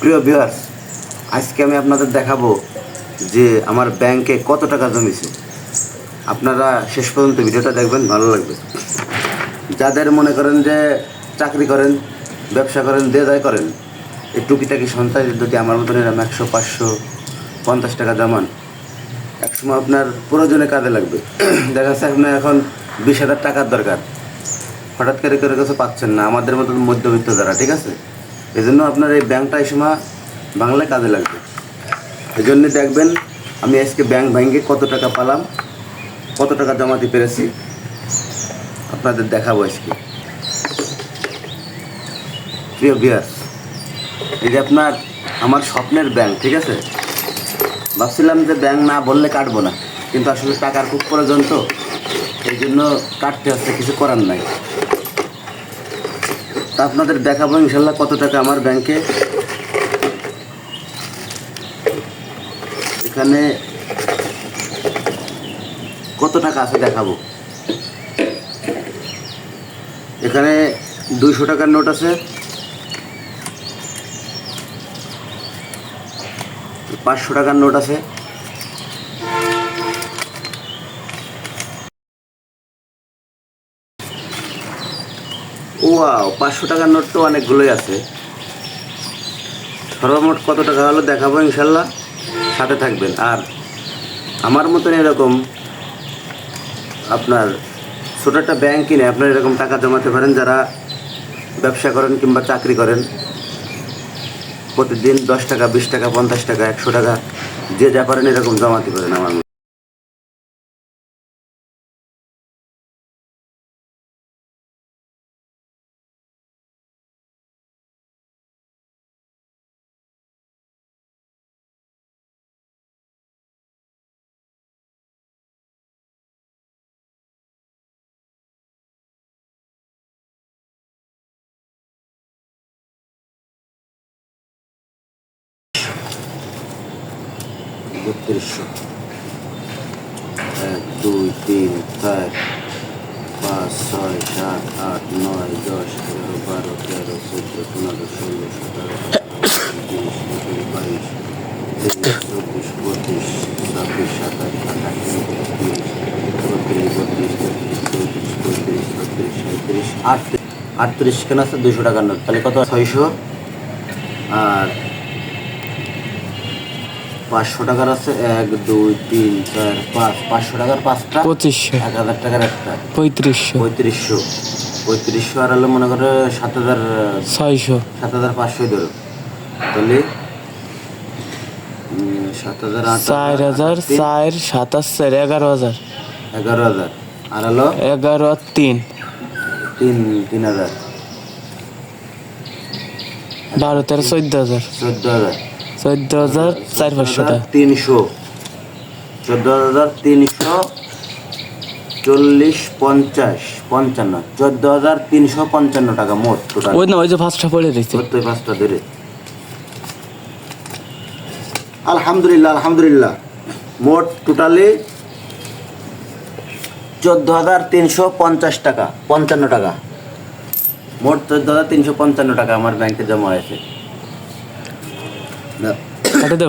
প্রিয় ভিউয়ার্স আজকে আমি আপনাদের দেখাবো যে আমার ব্যাংকে কত টাকা জমেছে। আপনারা শেষ পর্যন্ত ভিডিওটা দেখবেন, ভালো লাগবে। যাদের মনে করেন যে চাকরি করেন, ব্যবসা করেন দে দায় করেন, এই টুকিটাকি সন্তান যদি আমার মতন এরকম একশো, পাঁচশো, পঞ্চাশ টাকা জমান। একসময় আপনার প্রয়োজনে কাজে লাগবে। দেখা যাচ্ছে আপনার এখন বিশ হাজার টাকার দরকার। হঠাৎ করে করে কাছে পাচ্ছেন না, আমাদের মতন মধ্যবিত্ত যারা, ঠিক আছে? এই জন্য আপনার এই ব্যাংকটা এই সময় বাংলায় কাজে লাগবে। এই জন্য দেখবেন, আমি আজকে ব্যাংক ব্যাংকে কত টাকা পালাম, কত টাকা জমাতে পেরেছি, আপনাদের দেখাবো আজকে। প্রিয় বিয়ার্স এই যে আপনার আমার স্বপ্নের ব্যাংক, ঠিক আছে? ভাবছিলাম যে ব্যাংক না বললে কাটবো না, কিন্তু আসলে টাকার খুব প্রয়োজন তো, এই জন্য কাটতে হচ্ছে, কিছু করার নাই। তা আপনাদের দেখাবো, ইনশাল্লাহ কত টাকা আমার ব্যাংকে এখানে কত টাকা আছে দেখাবো। এখানে দুইশো টাকার নোট আছে। পাঁচশো টাকার নোট আছে। ওয়াও, পাঁচশো টাকার নোট তো অনেকগুলোই আছে। সর্বমোট কত টাকা হলো দেখাবো ইনশাল্লাহ, সাথে থাকবেন। আর আমার মতন এরকম আপনার ছোটো একটা ব্যাংক কিনে আপনার এরকম টাকা জমাতে পারেন, যারা ব্যবসা করেন কিংবা চাকরি করেন, প্রতিদিন দশ টাকা, বিশ টাকা, পঞ্চাশ টাকা, একশো টাকা, যে যা পারেন এরকম জমাতে পারেন আমার বত্রিশশো এক, দুই, তিন, চার, পাঁচ, ছয়, সাত, আট, নয়, দশ, এগারো, বারো, তেরো, চোদ্দ, পনেরো, ষোলো, সতেরো বাইশ চব্বিশ, পঁচিশ, ছাব্বিশ, সাতাশ আঠাশ তিরিশ বত্রিশ বত্রিশ তেত্রিশ ছত্রিশ সাঁত্রিশ, আটত্রিশ আটত্রিশ কেন আছে? দুশো টাকার নোট। তাহলে কত? ছয়শো। আর পাঁচশো টাকার আছে এক দুই তিন চার পাঁচ। পাঁচশো টাকার পাঁচটা? পঁচিশশো। এক হাজার টাকার একটা। পঁয়ত্রিশশো। পঁয়ত্রিশশো। পঁয়ত্রিশশো আর হলো মনে করে সাত হাজার ছয়শো। সাত হাজার পাঁচশোই ধরো। তাহলে সাত হাজার চার হাজার চার সাতাশ চার এগারো হাজার। এগারো হাজার। আর হলো? এগারো আর তিন। তিন তিন হাজার। বারো তেরো চোদ্দ হাজার। চোদ্দ হাজার। চোদ্দ হাজার চার পাঁচশো তিনশো। চোদ্দ হাজার তিনশো চল্লিশ পঞ্চাশ পঞ্চান্ন। চোদ্দ হাজার তিনশো পঞ্চান্ন টাকা মোট টোটাল ওই না ওই যে পাঁচটা পড়ে রয়েছে। চোদ্দ পাঁচটা ধরে। আলহামদুলিল্লাহ আলহামদুলিল্লাহ। মোট টোটালি চোদ্দ হাজার তিনশো পঞ্চাশ টাকা পঞ্চান্ন টাকা। মোট চোদ্দ হাজার তিনশো পঞ্চান্ন টাকা আমার ব্যাংকে জমা হয়েছে। 例えば